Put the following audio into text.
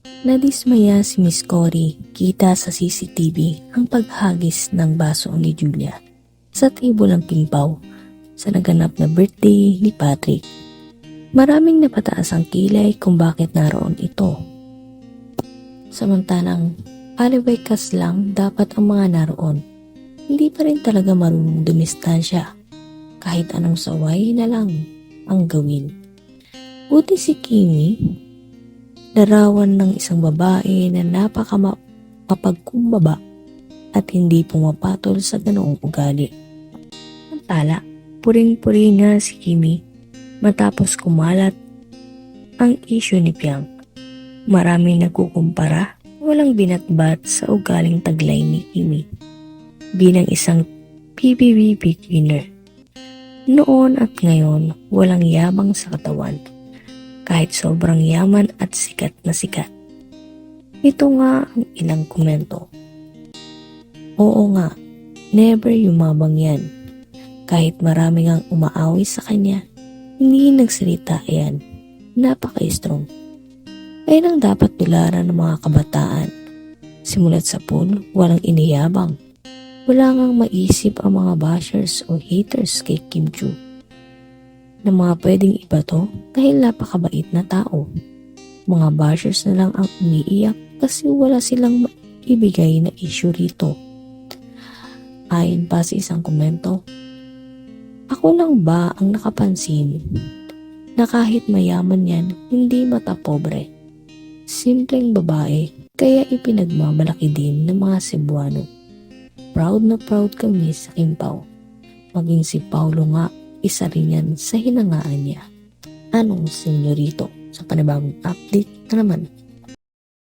Nadismaya si Miss Cory kita sa CCTV ang paghagis ng baso ni Julia sa table ng pingpaw sa naganap na birthday ni Patrick. Maraming napataas ang kilay kung bakit naroon ito. Samantalang alibaykas lang dapat ang mga naroon. Hindi pa rin talaga marunong dumistansya. Kahit anong saway na lang ang gawin. Buti si Kimi, larawan ng isang babae na napakamapagkumbaba at hindi pumapatol sa ganoong ugali. Samantala, puring-puri nga si Kimi matapos kumalat ang issue ni Piang. Maraming nagkukumpara, walang binatbat sa ugaling taglay ni Kimi bilang isang PBB winner. Noon at ngayon, walang yabang sa katawan kahit sobrang yaman at sikat na sikat. Ito nga ang ilang komento. Oo nga, never yumabang yan. Kahit marami ang umaawi sa kanya, hindi nagsalita yan. Napaka-strong. Ayun ang dapat tularan ng mga kabataan. Simulat sa pool, walang iniyabang. Wala ngang maisip ang mga bashers o haters kay Kim Chu na mga pwedeng ibato dahil napakabait na tao. Mga bashers na lang ang umiiyak kasi wala silang ibigay na issue rito. Ayon pa sa isang komento, ako lang ba ang nakapansin na kahit mayaman yan, hindi mata pobre. Simpleng babae, kaya ipinagmamalaki din ng mga Cebuano. Proud na proud kami sa Kimpaw. Maging si Paulo nga, isa rin yan sa hinangaan niya. Anong senyorito sa panibagong update na naman